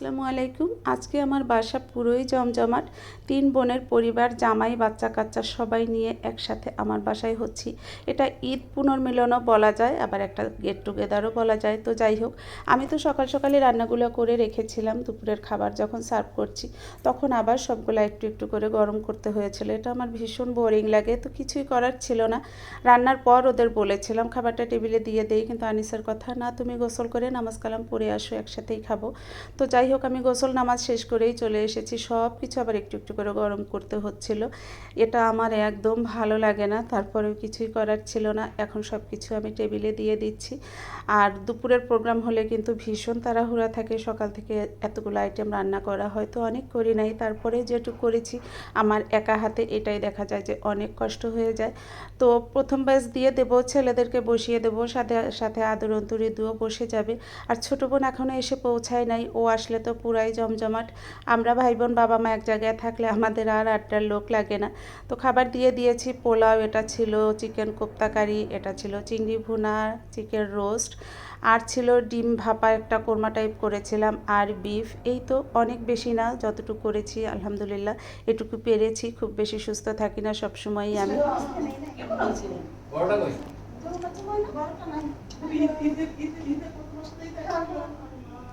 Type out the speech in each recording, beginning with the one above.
আসসালামু আলাইকুম। আজকে আমার বাসা পুরোই জমজমাট। তিন বোনের পরিবার, জামাই, বাচ্চা কাচ্চা সবাই নিয়ে একসাথে আমার বাসায় হচ্ছি। এটা ঈদ পুনর্মিলনও বলা যায়, আবার একটা গেট টুগেদারও বলা যায়। তো যাই হোক, আমি তো সকাল সকালে রান্নাগুলো করে রেখেছিলাম, দুপুরের খাবার যখন সার্ভ করছি, তখন আবার সবগুলো একটু একটু করে গরম করতে হয়েছিল। এটা আমার ভীষণ বোরিং লাগে, তো কিছুই করার ছিল না। রান্নার পর ওদের বলেছিলাম, খাবারটা টেবিলে দিয়ে দেই। কিন্তু আনিসের কথা, না, তুমি গোসল করে নামাজ কালাম পড়ে আসো, একসাথেই খাব। তো যাই হোক আমি গোসল নামাজ শেষ করেই চলে এসেছি। সব কিছু আবার একটু একটু করে গরম করতে হচ্ছিল। এটা আমার একদম ভালো লাগে না, তারপরেও কিছুই করার ছিল না। এখন সব কিছু আমি টেবিলে দিয়ে দিচ্ছি। আর দুপুরের প্রোগ্রাম হলে কিন্তু ভীষণ তাড়াহুড়া থাকে। সকাল থেকে এতগুলো আইটেম রান্না করা হয়তো অনেক করি নাই। তারপরে যেটুকু করেছি, আমার একা হাতে এটাই দেখা যায় যে অনেক কষ্ট হয়ে যায়। তো প্রথম ব্যাচ দিয়ে দেবো, ছেলেদেরকে বসিয়ে দেবো। সাথে সাথে আদর অন্তরি দুও বসে যাবে। আর ছোটো বোন এখনও এসে পৌঁছায় নাই। ও আসলে তো পুরাই জমজমাট। আমরা ভাই বোন বাবা মা এক জায়গায় থাকলে আমাদের আর আটটার লোক লাগে না। তো খাবার দিয়ে দিয়েছি পোলাও এটা ছিল চিকেন কোপ্তা কারি এটা ছিল চিংড়ি ভুনা চিকেন রোস্ট আর ছিল ডিম ভাপা একটা কোরমা টাইপ করেছিলাম আর বিফ। এই তো অনেক বেশি না যতটুকু করেছি আলহামদুলিল্লাহ এটুকু পেরেছি খুব বেশি সুস্থ থাকি না সবসময়ই আমি।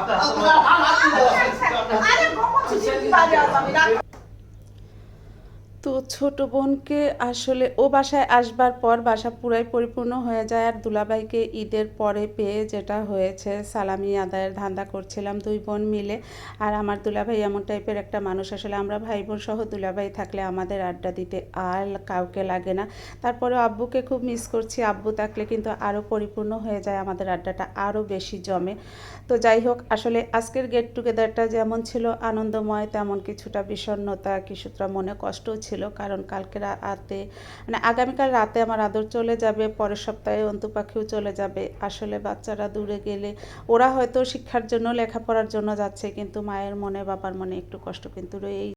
맞다. 아, 맞다. 아, 맞다. 아니, 공공 지식 발휘하답니다. তো ছোট বোনকে আসলে ও বাসায় আসবার পর বাসা পুরাই পরিপূর্ণ হয়ে যায় আর দুলাভাইকে ঈদের পরে পেয়ে যেটা হয়েছে, সালামি আদায়ের ধান্দা করছিলাম দুই বোন মিলে। আর আমার দুলাভাই এমন টাইপের একটা মানুষ। আসলে আমরা ভাই বোন সহ দুলাভাই থাকলে আমাদের আড্ডা দিতে আর কাউকে লাগে না। তারপরে আব্বুকে খুব মিস করছি। আব্বু থাকলে কিন্তু আরও পরিপূর্ণ হয়ে যায়, আমাদের আড্ডাটা আরও বেশি জমে। তো যাই হোক, আসলে আজকের গেট টুগেদারটা যেমন ছিল আনন্দময়, তেমন কিছুটা বিষণ্ণতা, কিছুটা মনে কষ্টও ছিল, কারণ কালকে রাতে মানে আগামীকাল রাতে আমার আদর চলে যাবে, পরের সপ্তাহে অন্তু পাখিও চলে যাবে। আসলে বাচ্চারা দূরে গেলে ওরা হয়তো শিক্ষার জন্য, লেখাপড়ার জন্য যাচ্ছে, কিন্তু মায়ের মনে, বাবার মনে একটু কষ্ট কিন্তু রয়েই